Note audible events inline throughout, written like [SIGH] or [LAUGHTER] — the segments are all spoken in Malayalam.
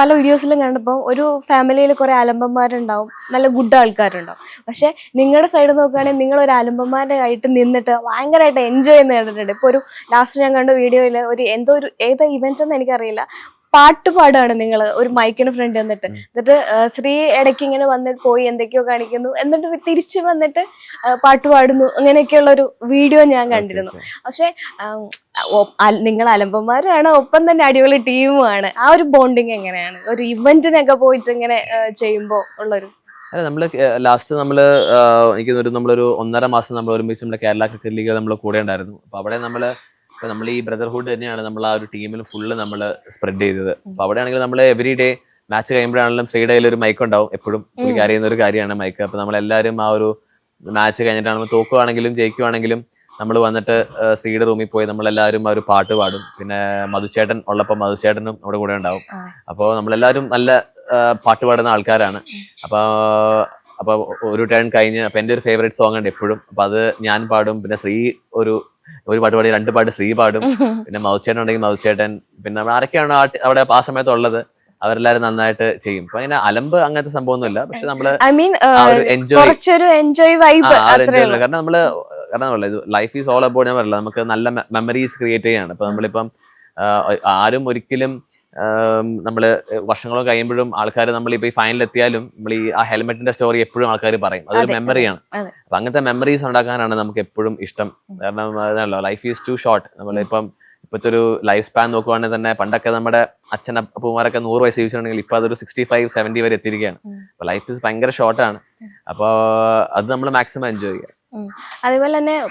പല വീഡിയോസിലും കണ്ടപ്പോൾ ഒരു ഫാമിലിയിൽ കുറെ അലമ്പന്മാരുണ്ടാവും. നല്ല ഗുഡ് ആൾക്കാരുണ്ടാവും. പക്ഷെ നിങ്ങളുടെ സൈഡ് നോക്കുകയാണെങ്കിൽ നിങ്ങൾ ഒരു അലമ്പന്മാരുടെ ആയിട്ട് നിന്നിട്ട് ഭയങ്കരമായിട്ട് എൻജോയ് ചെയ്യുന്ന കണ്ടിട്ടുണ്ട്. ഇപ്പോൾ ഒരു ലാസ്റ്റ് ഞാൻ കണ്ട വീഡിയോയിൽ ഒരു എന്തോ ഒരു ഏത് ഇവന്റ് എന്ന് എനിക്കറിയില്ല. പാട്ട് പാടാണ് നിങ്ങൾ ഒരു മൈക്കിന് ഫ്രണ്ട് വന്നിട്ട്. എന്നിട്ട് ശ്രീ ഇടയ്ക്ക് ഇങ്ങനെ വന്നിട്ട് പോയി എന്തൊക്കെയോ കാണിക്കുന്നു. എന്നിട്ട് തിരിച്ചു വന്നിട്ട് പാട്ട് പാടുന്നു അങ്ങനെയൊക്കെയുള്ള ഒരു വീഡിയോ ഞാൻ കണ്ടിരുന്നു. പക്ഷെ നിങ്ങൾ അലമ്പന്മാരാണ് ഒപ്പം തന്നെ അടിപൊളി ടീമുമാണ്. ആ ഒരു ബോണ്ടിങ് എങ്ങനെയാണ്? ഒരു ഇവന്റിനൊക്കെ പോയിട്ട് ഇങ്ങനെ ചെയ്യുമ്പോൾ ഉള്ളൊരു അല്ല നമ്മൾ ലാസ്റ്റ് നമ്മൾ എനിക്ക് ഒരു നമ്മളൊരു ഒന്നര മാസം നമ്മൾ ഒരുമിച്ച് നമ്മുടെ കേരള ക്രിക്കറ്റ് ലീഗ് നമ്മൾ കൂടെ ഉണ്ടായിരുന്നു. അപ്പോൾ അവിടെ നമ്മൾ ഇപ്പൊ നമ്മൾ ഈ ബ്രദർഹുഡ് തന്നെയാണ് നമ്മൾ ആ ഒരു ടീമിൽ ഫുള്ള് നമ്മൾ സ്പ്രെഡ് ചെയ്തത്. അപ്പൊ അവിടെയാണെങ്കിൽ നമ്മൾ എവറി ഡേ മാച്ച് കഴിയുമ്പോഴാണെങ്കിലും ശ്രീയുടെ കയ്യിൽ ഒരു മൈക്ക് ഉണ്ടാവും. എപ്പോഴും പുള്ളിക്ക് അറിയുന്ന ഒരു കാര്യമാണ് മൈക്ക് അപ്പൊ നമ്മളെല്ലാവരും ആ ഒരു മാച്ച് കഴിഞ്ഞിട്ടാണ് തോക്കുവാണെങ്കിലും ജയിക്കുവാണെങ്കിലും നമ്മൾ വന്നിട്ട് സ്ത്രീയുടെ ശ്രീയുടെ റൂമിൽ പോയി നമ്മളെല്ലാവരും ആ ഒരു പാട്ട് പാടും. പിന്നെ മധുചേട്ടൻ ഉള്ളപ്പോൾ മധുചേട്ടനും അവിടെ കൂടെ ഉണ്ടാവും. അപ്പോൾ നമ്മളെല്ലാവരും നല്ല പാട്ട് പാടുന്ന ആൾക്കാരാണ്. അപ്പോൾ അപ്പോൾ ഒരു ടേൺ കഴിഞ്ഞ് അപ്പം എന്റെ ഒരു ഫേവറേറ്റ് സോങ് ഉണ്ട് എപ്പോഴും. അപ്പം അത് ഞാൻ പാടും പിന്നെ ശ്രീ ഒരു ഒരു പാട്ട് പാടി രണ്ട് പാട്ട് ശ്രീ പാടും. [LAUGHS] പിന്നെ മൗച്ചേട്ടൻ ഉണ്ടെങ്കിൽ മൗച്ചേട്ടൻ പിന്നെ ആരൊക്കെയാണ് അവിടെ ആ സമയത്ത് ഉള്ളത് അവരെല്ലാരും നന്നായിട്ട് ചെയ്യും. അപ്പൊ അങ്ങനെ അലമ്പ് അങ്ങനത്തെ സംഭവമൊന്നുമില്ല. പക്ഷെ നമ്മൾ എൻജോയ് എൻജോയ് വൈബ് കാരണം നമ്മൾ കാരണം ലൈഫ് ഈസ് ഓൾ അബൌട്ട് ഞാൻ പറയില്ല നമുക്ക് നല്ല മെമ്മറീസ് ക്രിയേറ്റ് ചെയ്യാണ്. അപ്പൊ നമ്മളിപ്പം ആരും ഒരിക്കലും ആം, നമ്മൾ വർഷങ്ങളോ കഴിയുമ്പോഴും ആൾക്കാർ നമ്മളിപ്പോൾ ഈ ഫൈനൽ എത്തിയാലും നമ്മൾ ഈ ആ ഹെൽമെറ്റിന്റെ സ്റ്റോറി എപ്പോഴും ആൾക്കാർ പറയും. അതൊരു മെമ്മറിയാണ്. അപ്പൊ അങ്ങനത്തെ മെമ്മറീസ് ഉണ്ടാക്കാനാണ് നമുക്ക് എപ്പോഴും ഇഷ്ടം കാരണം അതാണല്ലോ ലൈഫ് ഈസ് ടു ഷോർട്ട് നമ്മളിപ്പം ഇപ്പോഴത്തെ ഒരു ലൈഫ് സ്പാൻ നോക്കുവാണെങ്കിൽ തന്നെ പണ്ടൊക്കെ നമ്മുടെ അച്ഛൻ അപ്പൂമാരൊക്കെ നൂറ് വയസ്സ് ജീവിച്ചിട്ടുണ്ടെങ്കിൽ ഇപ്പൊ അതൊരു സിക്സ്റ്റി ഫൈവ് സെവന്റി വരെ എത്തിയിരിക്കുകയാണ്. അപ്പോൾ അപ്പൊ ലൈഫ് ഇസ് ഭയങ്കര ഷോർട്ടാണ് അപ്പോൾ അത് നമ്മൾ മാക്സിമം എൻജോയ് ചെയ്യുക അതേപോലെ തന്നെ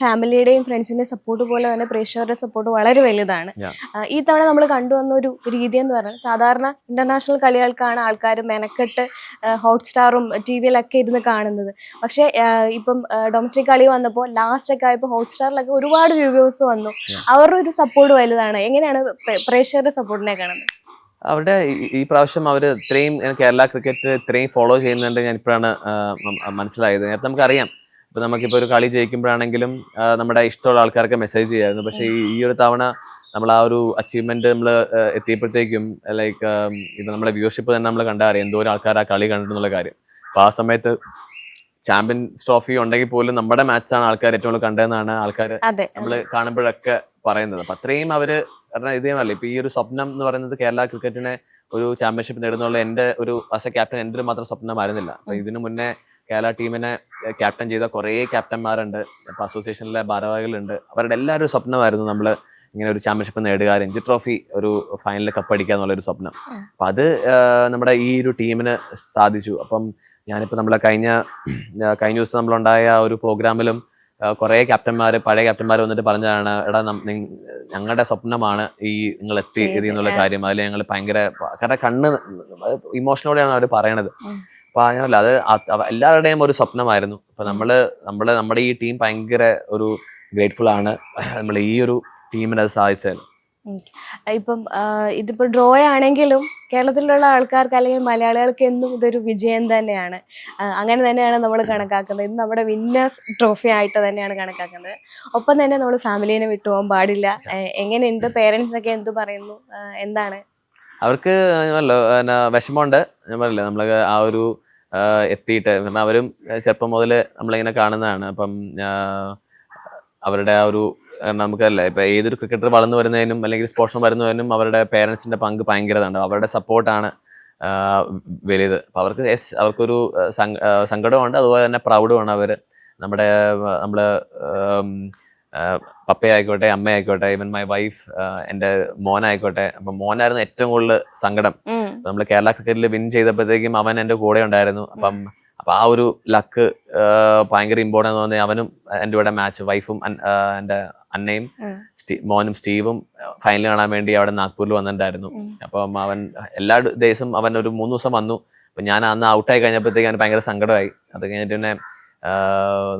ഫാമിലിയുടെയും ഫ്രണ്ട്സിന്റെയും സപ്പോർട്ട് പോലെ തന്നെ പ്രേക്ഷകരുടെ സപ്പോർട്ട് വളരെ വലുതാണ്. ഈ തവണ നമ്മൾ കണ്ടുവന്ന ഒരു രീതി എന്ന് പറഞ്ഞാൽ സാധാരണ ഇന്റർനാഷണൽ കളികൾക്കാണ് ആൾക്കാർ മെനക്കെട്ട് ഹോട്ട്സ്റ്റാറും ടി വിയിലൊക്കെ ഇരുന്ന് കാണുന്നത്. പക്ഷേ ഇപ്പം ഡൊമസ്റ്റിക് കളി വന്നപ്പോൾ ലാസ്റ്റ് ഒക്കെ ആയപ്പോൾ ഹോട്ട്സ്റ്റാറിലൊക്കെ ഒരുപാട് വ്യൂവേഴ്സ് വന്നു. അവരുടെ ഒരു സപ്പോർട്ട് വലുതാണ്. എങ്ങനെയാണ് പ്രേ- പ്രേക്ഷകരുടെ സപ്പോർട്ടിനെ കാണുന്നത്? അവരുടെ ഈ- പ്രാവശ്യം അവർ ഇത്രയും കേരള ക്രിക്കറ്റ് ഇത്രയും ഫോളോ ചെയ്യുന്നുണ്ട് ഞാൻ ഇപ്പോഴാണ് മനസ്സിലായത്. നേരത്തെ നമുക്കറിയാം. ഇപ്പൊ നമുക്കിപ്പോൾ ഒരു കളി ജയിക്കുമ്പോഴാണെങ്കിലും നമ്മുടെ ഇഷ്ടമുള്ള ആൾക്കാർക്ക് മെസ്സേജ് ചെയ്യായിരുന്നു. പക്ഷേ ഈ ഒരു തവണ നമ്മൾ ആ ഒരു അച്ചീവ്മെന്റ് നമ്മൾ എത്തിയപ്പോഴത്തേക്കും ലൈക്ക് ഇത് നമ്മുടെ വ്യൂവർഷിപ്പ് തന്നെ നമ്മൾ കണ്ടറിയാം. എന്തോരം ആൾക്കാർ ആ കളി കണ്ടിട്ടുള്ള കാര്യം. അപ്പൊ ആ സമയത്ത് ചാമ്പ്യൻസ് ട്രോഫി ഉണ്ടെങ്കിൽ പോലും നമ്മുടെ മാച്ചാണ് ആൾക്കാർ ഏറ്റവും കൂടുതൽ കണ്ടതെന്നാണ് ആൾക്കാർ നമ്മൾ കാണുമ്പോഴൊക്കെ പറയുന്നത്. അപ്പൊ അത്രയും അവർ കാരണം ഇതേമല്ല ഇപ്പൊ ഈ ഒരു സ്വപ്നം എന്ന് പറയുന്നത് കേരള ക്രിക്കറ്റിനെ ഒരു ചാമ്പ്യൻഷിപ്പ് നേടുന്നുള്ള എന്റെ ഒരു ആസ് എ ക്യാപ്റ്റൻ എന്റെ ഒരു മാത്രം സ്വപ്നമായിരുന്നില്ല. അപ്പൊ ഇതിനു മുന്നേ കേരള ടീമിനെ ക്യാപ്റ്റൻ ചെയ്ത കുറേ ക്യാപ്റ്റന്മാരുണ്ട് ഇപ്പൊ അസോസിയേഷനിലെ ഭാരവാഹികളുണ്ട്. അവരുടെ എല്ലാവരും സ്വപ്നമായിരുന്നു നമ്മൾ ഇങ്ങനെ ഒരു ചാമ്പ്യൻഷിപ്പ് നേടുക രഞ്ജി ട്രോഫി ഒരു ഫൈനലിൽ കപ്പടിക്കുക എന്നുള്ള ഒരു സ്വപ്നം. അപ്പൊ അത് നമ്മുടെ ഈ ഒരു ടീമിന് സാധിച്ചു. അപ്പം ഞാനിപ്പോ നമ്മളെ കഴിഞ്ഞ കഴിഞ്ഞ ദിവസം നമ്മളുണ്ടായ ഒരു പ്രോഗ്രാമിലും കുറെ ക്യാപ്റ്റന്മാർ പഴയ ക്യാപ്റ്റന്മാർ വന്നിട്ട് പറഞ്ഞതാണ് എടാ ഞങ്ങളുടെ സ്വപ്നമാണ് ഈ നിങ്ങൾ എത്തി ഇത് എന്നുള്ള കാര്യം. അതിൽ ഞങ്ങൾ ഭയങ്കര കാരണം കണ്ണ് ഇമോഷനോടെയാണ് അവർ പറയണത്. അപ്പൊ അങ്ങനല്ല അത് അത് എല്ലാവരുടെയും ഒരു സ്വപ്നമായിരുന്നു. അപ്പൊ നമ്മൾ നമ്മൾ നമ്മുടെ ഈ ടീം ഭയങ്കര ഒരു ഗ്രേറ്റ്ഫുൾ ആണ്. നമ്മൾ ഈ ഒരു ടീമിന് അത് സാധിച്ചത്. ഇപ്പം ഇതിപ്പോൾ ഇതിപ്പോ ഡ്രോ ആണെങ്കിലും കേരളത്തിലുള്ള ആൾക്കാർക്ക് അല്ലെങ്കിൽ മലയാളികൾക്ക് എന്നും ഇതൊരു വിജയം തന്നെയാണ്. അങ്ങനെ തന്നെയാണ് നമ്മൾ കണക്കാക്കുന്നത്. ഇത് നമ്മുടെ വിന്നേഴ്സ് ട്രോഫി ആയിട്ട് തന്നെയാണ് കണക്കാക്കുന്നത്. ഒപ്പം തന്നെ നമ്മൾ ഫാമിലീനെ വിട്ടുപോകാൻ പാടില്ല. എങ്ങനെ എങ്ങനെയുണ്ട്? പേരൻസ് ഒക്കെ എന്തു പറയുന്നു? എന്താണ്? അവർക്ക് വിഷമമുണ്ട്. ഞാൻ പറയില്ല നമ്മൾ ആ ഒരു എത്തിയിട്ട് കാരണം അവരും ചെറുപ്പം മുതൽ നമ്മളിങ്ങനെ കാണുന്നതാണ്. അപ്പം അവരുടെ ആ ഒരു നമുക്കല്ലേ ഇപ്പൊ ഏതൊരു ക്രിക്കറ്റർ വളർന്നു വരുന്നതിനും അല്ലെങ്കിൽ സ്പോർട്സ് വരുന്നതിനും അവരുടെ പേരൻസിന്റെ പങ്ക് ഭയങ്കരതാണ്. അവരുടെ സപ്പോർട്ടാണ് വലുത് അപ്പൊ അവർക്ക് യെസ് അവർക്കൊരു സങ്കടമുണ്ട് അതുപോലെ തന്നെ പ്രൗഡുമാണ് അവർ. നമ്മുടെ ആ, പപ്പയായിക്കോട്ടെ അമ്മയായിക്കോട്ടെ ഈവൻ മൈ വൈഫ് എന്റെ മോനായിക്കോട്ടെ. അപ്പൊ മോനായിരുന്നു ഏറ്റവും കൂടുതൽ സങ്കടം. നമ്മൾ കേരള ക്രിക്കറ്റിൽ വിൻ ചെയ്തപ്പോഴത്തേക്കും അവൻ എന്റെ കൂടെ ഉണ്ടായിരുന്നു. അപ്പം അപ്പൊ ആ ഒരു ലക്ക് ഭയങ്കര ഇമ്പോർട്ടന്റ് തോന്നി അവനും എന്റെ കൂടെ മാച്ച് വൈഫും എന്റെ അന്നയും സ്റ്റീ മോനും സ്റ്റീവും ഫൈനൽ കാണാൻ വേണ്ടി അവിടെ നാഗ്പൂരിൽ വന്നിട്ടുണ്ടായിരുന്നു. അപ്പം അവൻ എല്ലാ ദിവസവും അവൻ ഒരു മൂന്ന് ദിവസം വന്നു. അപ്പൊ ഞാൻ അന്ന് ഔട്ടായി കഴിഞ്ഞപ്പോഴത്തേക്ക് അവന് ഭയങ്കര സങ്കടമായി. അത് കഴിഞ്ഞിട്ട് പിന്നെ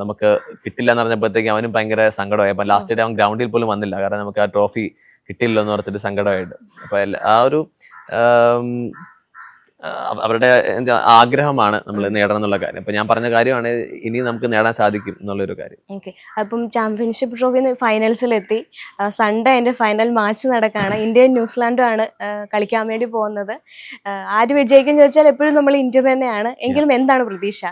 നമുക്ക് കിട്ടില്ല എന്ന് പറഞ്ഞപ്പോഴത്തേക്ക് അവനും ഭയങ്കര സങ്കടമായി. അപ്പൊ ലാസ്റ്റ് ഡേ അവൻ ഗ്രൗണ്ടിൽ പോലും വന്നില്ല. കാരണം നമുക്ക് ആ ട്രോഫി കിട്ടില്ല എന്ന് ഓർത്തിട്ട് സങ്കടമായിട്ട്. അപ്പൊ ആ ഒരു അവരുടെ എന്താ ആഗ്രഹമാണ് നമ്മൾ നേടണം എന്നുള്ള കാര്യം. അപ്പൊ ഞാൻ പറഞ്ഞ കാര്യമാണ് ഇനി നമുക്ക് നേടാൻ സാധിക്കും എന്നുള്ളൊരു കാര്യം. ഓക്കെ. അപ്പം ചാമ്പ്യൻഷിപ്പ് ട്രോഫി ഫൈനൽസിലെത്തി. സൺഡേ അതിന്റെ ഫൈനൽ മാച്ച് നടക്കുകയാണ് ഇന്ത്യയും ന്യൂസിലാൻഡും ആണ് കളിക്കാൻ വേണ്ടി പോകുന്നത്. ആര് വിജയിക്കും ചോദിച്ചാൽ എപ്പോഴും നമ്മൾ ഇന്ത്യ തന്നെയാണ്. എങ്കിലും എന്താണ് പ്രതീക്ഷ?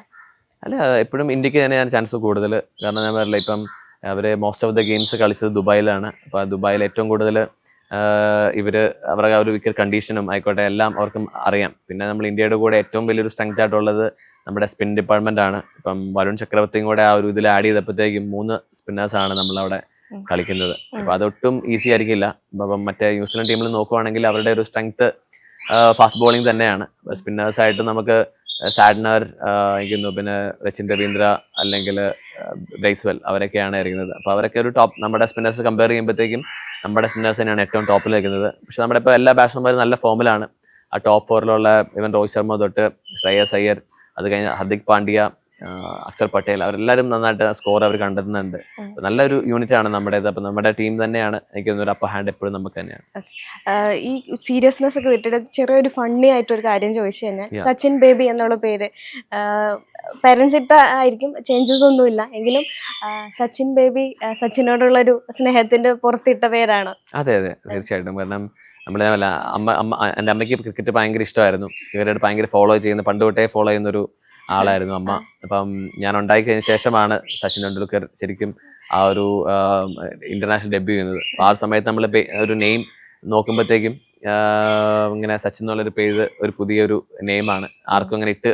അല്ല എപ്പോഴും ഇന്ത്യയ്ക്ക് തന്നെയാണ് ചാൻസ് കൂടുതൽ. കാരണം ഞാൻ പറയില്ല ഇപ്പം അവർ മോസ്റ്റ് ഓഫ് ദ ഗെയിംസ് കളിച്ചത് ദുബായിലാണ്. അപ്പൊ ദുബായിൽ ഏറ്റവും കൂടുതൽ ഇവർ അവരുടെ ആ ഒരു വിക്കറ്റ് കണ്ടീഷനും ആയിക്കോട്ടെ എല്ലാം അവർക്കും അറിയാം. പിന്നെ നമ്മൾ ഇന്ത്യയുടെ കൂടെ ഏറ്റവും വലിയൊരു സ്ട്രെങ്ത് ആയിട്ടുള്ളത് നമ്മുടെ സ്പിൻ ഡിപ്പാർട്ട്മെന്റ് ആണ്. ഇപ്പം വരുൺ ചക്രവർത്തിയും കൂടെ ആ ഒരു ഇതിൽ ആഡ് ചെയ്തപ്പോഴത്തേക്കും മൂന്ന് സ്പിന്നേഴ്സ് ആണ് നമ്മൾ അവിടെ കളിക്കുന്നത് അപ്പൊ അതൊട്ടും ഈസി ആയിരിക്കില്ല. അപ്പം മറ്റേ ന്യൂസിലൻഡ് ടീമിൽ നോക്കുവാണെങ്കിൽ അവരുടെ ഒരു സ്ട്രെങ്ത് ഫാസ്റ്റ് ബോളിംഗ് തന്നെയാണ്. സ്പിന്നേഴ്സ് ആയിട്ട് നമുക്ക് സാഡ്നർ ഇരിക്കുന്നു പിന്നെ രച്ചിൻ രവീന്ദ്ര അല്ലെങ്കിൽ ബ്രൈസ്വെൽ അവരൊക്കെയാണ് ഇരിക്കുന്നത് അപ്പോൾ അവരൊക്കെ ഒരു ടോപ്പ് നമ്മുടെ സ്പിന്നേഴ്സ് കമ്പയർ ചെയ്യുമ്പോഴത്തേക്കും നമ്മുടെ സ്പിന്നേഴ്സ് തന്നെയാണ് ഏറ്റവും ടോപ്പിൽ നിൽക്കുന്നത് പക്ഷെ നമ്മുടെ ഇപ്പോൾ എല്ലാ ബാറ്റ്സ്മാൻമാരും നല്ല ഫോമിലാണ് ആ ടോപ്പ് ഫോറിലുള്ള ഇവൻ രോഹിത് ശർമ്മ തൊട്ട് ശ്രേയസ് അയ്യർ അത് കഴിഞ്ഞ് ഹർദിക് പാണ്ഡ്യ അക്ഷർ പട്ടേൽ അവരെല്ലാവരും നന്നായിട്ട് സ്കോർ അവർ കണ്ടെത്തുന്നുണ്ട്. നല്ലൊരു യൂണിറ്റ് ആണ് നമ്മുടേത്. അപ്പൊ നമ്മുടെ ടീം തന്നെയാണ്. എനിക്ക് തോന്നുന്നു അപ്പർ ഹാൻഡ് എപ്പോഴും നമുക്ക് തന്നെയാണ്. ഈ സീരിയസ്നെസ് ഒക്കെ വിട്ടിട്ട് ചെറിയൊരു ഫണ്ണി ആയിട്ട് ഒരു കാര്യം ചോദിച്ചു കഴിഞ്ഞാൽ സച്ചിൻ ബേബി എന്നുള്ള പേര് പേരൻസ് ഇട്ട ആയിരിക്കും ചേഞ്ചസ് ഒന്നുമില്ല എങ്കിലും സച്ചിൻ ബേബി സച്ചിനോടുള്ള ഒരു സ്നേഹത്തിന്റെ പുറത്തിട്ട പേരാണ്. അതെ അതെ. തീർച്ചയായിട്ടും. കാരണം നമ്മുടെ അല്ല അമ്മ അമ്മ എന്റെ അമ്മയ്ക്ക് ക്രിക്കറ്റ് ഭയങ്കര ഇഷ്ടമായിരുന്നു. ഇവരോട് ഭയങ്കര ഫോളോ ചെയ്യുന്ന പണ്ട് തൊട്ടേ ഫോളോ ചെയ്യുന്ന ഒരു ആളായിരുന്നു അമ്മ. അപ്പം ഞാൻ ഉണ്ടാക്കിയതിന് ശേഷമാണ് സച്ചിൻ ടെണ്ടുൽക്കർ ശരിക്കും ആ ഒരു ഇന്റർനാഷണൽ ഡെബ്യൂ ചെയ്യുന്നത്. അപ്പൊ ആ ഒരു സമയത്ത് നമ്മൾ ഒരു നെയിം നോക്കുമ്പോഴത്തേക്കും ഇങ്ങനെ സച്ചിൻ എന്നുള്ളൊരു പേര് ഒരു പുതിയൊരു നെയിമാണ് ആർക്കും അങ്ങനെ ഇട്ട്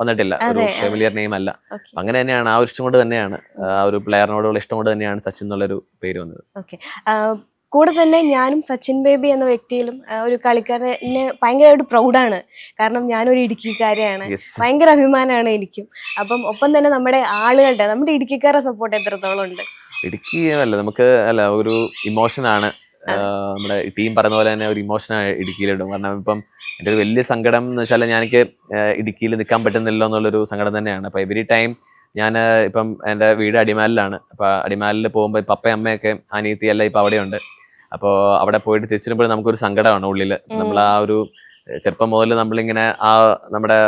വന്നിട്ടില്ല. ഒരു. ഫെമിലിയർ നെയിം അല്ല. അങ്ങനെ തന്നെയാണ്. ആ ഒരു ഇഷ്ടം കൊണ്ട് തന്നെയാണ് ആ ഒരു പ്ലെയറിനോടുള്ള ഇഷ്ടം കൊണ്ട് തന്നെയാണ് സച്ചിൻ എന്നുള്ളൊരു പേര് വന്നത്. ഓക്കെ കൂടെ തന്നെ ഞാനും സച്ചിൻ ബേബി എന്ന വ്യക്തിയിലും ഒരു കളിക്കാരനെ ഭയങ്കരമായിട്ട് പ്രൗഡാണ്. കാരണം ഞാനൊരു ഇടുക്കിക്കാരെയാണ്. ഭയങ്കര അഭിമാനമാണ് എനിക്കും. അപ്പം ഒപ്പം തന്നെ നമ്മുടെ ആളുകളുടെ നമ്മുടെ ഇടുക്കിക്കാരെ സപ്പോർട്ട് എത്രത്തോളം ഉണ്ട്? ഇടുക്കി അല്ല നമുക്ക് അല്ല ഒരു ഇമോഷൻ ആണ്. നമ്മുടെ ടീം പറഞ്ഞ പോലെ തന്നെ ഒരു ഇമോഷൻ ഇടുക്കിയിലിടും. കാരണം ഇപ്പം എന്റെ ഒരു വലിയ സങ്കടം എന്ന് വെച്ചാൽ ഞാൻ എനിക്ക് ഇടുക്കിയിൽ നിൽക്കാൻ പറ്റുന്നില്ല എന്നുള്ളൊരു സങ്കടം തന്നെയാണ്. അപ്പൊ എവരി ടൈം ഞാൻ ഇപ്പം എന്റെ വീട് അടിമാലിലാണ്. അപ്പൊ അടിമാലിൽ പോകുമ്പോൾ ഇപ്പം അപ്പയും അമ്മയൊക്കെ അനിയത്തി എല്ലാം ഇപ്പം അവിടെയുണ്ട്. അപ്പോൾ അവിടെ പോയിട്ട് തിരിച്ചു വരുമ്പോൾ നമുക്കൊരു സങ്കടമാണ് ഉള്ളിൽ നമ്മൾ ആ ഒരു ചെറുപ്പം മുതൽ നമ്മളിങ്ങനെ ആ നമ്മുടെ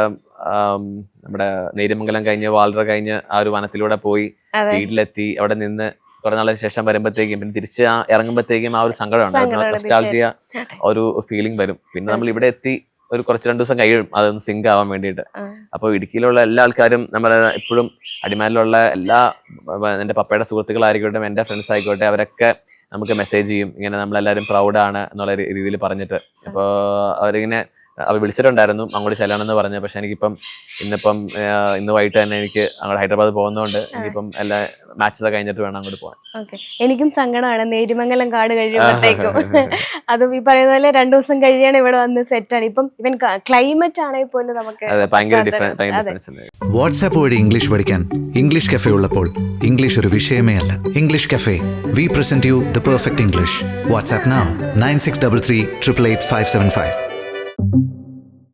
നമ്മുടെ നേര്യമംഗലം കഴിഞ്ഞ് വാൾറ കഴിഞ്ഞ് ആ ഒരു വനത്തിലൂടെ പോയി വീട്ടിലെത്തി അവിടെ നിന്ന് കുറെ നാളെ ശേഷം വരുമ്പോഴത്തേക്കും പിന്നെ തിരിച്ച് ആ ഇറങ്ങുമ്പോഴത്തേക്കും ആ ഒരു സങ്കടമാണ് നൊസ്റ്റാൾജിയ ഒരു ഫീലിംഗ് വരും. പിന്നെ നമ്മൾ ഇവിടെ എത്തി ഒരു കുറച്ച് രണ്ടു ദിവസം കഴിയും അതൊന്ന് സിങ്ക് ആവാൻ വേണ്ടിയിട്ട്. അപ്പോൾ ഇടുക്കിയിലുള്ള എല്ലാ ആൾക്കാരും നമ്മുടെ ഇപ്പോഴും അടിമാലിലുള്ള എല്ലാ എന്റെ പപ്പയുടെ സുഹൃത്തുക്കളായിക്കോട്ടെ എന്റെ ഫ്രണ്ട്സ് ആയിക്കോട്ടെ അവരൊക്കെ നമുക്ക് മെസ്സേജ് ചെയ്യും. ഇങ്ങനെ നമ്മളെല്ലാവരും പ്രൗഡാണ് എന്നുള്ള രീതിയിൽ പറഞ്ഞിട്ട്. അപ്പോൾ അവരിങ്ങനെ അവർ വിളിച്ചിട്ടുണ്ടായിരുന്നു അങ്ങോട്ട് ചെല്ലണമെന്ന് പറഞ്ഞു. പക്ഷെ എനിക്കിപ്പം ഇന്നിപ്പം ഇന്ന് വൈകിട്ട് തന്നെ എനിക്ക് അങ്ങോട്ട് ഹൈദരാബാദ് പോകുന്നതുകൊണ്ട് എനിക്കിപ്പം എല്ലാ മാച്ചസ് കഴിഞ്ഞിട്ട് വേണം അങ്ങോട്ട് പോകാൻ ഓക്കെ. എനിക്കും സങ്കടമാണ്. നേരിമംഗലം കാട് [LAUGHS] കഴിയുമ്പോഴത്തേക്കും. [LAUGHS] അതും ഈ പറയുന്ന പോലെ രണ്ടു ദിവസം കഴിയാണ് ഇവിടെ വന്ന് സെറ്റാണ് ഇപ്പം ഇവൻ ക്ലൈമറ്റ് ആണെങ്കിൽ പോലും നമുക്ക് വാട്സാപ്പ് വഴി ഇംഗ്ലീഷ് പഠിക്കാൻ ഇംഗ്ലീഷ് കഫേ ഉള്ളപ്പോൾ ഇംഗ്ലീഷ് ഒരു വിഷയമേ അല്ല. English cafe we present you the perfect English. WhatsApp now 9633 88575.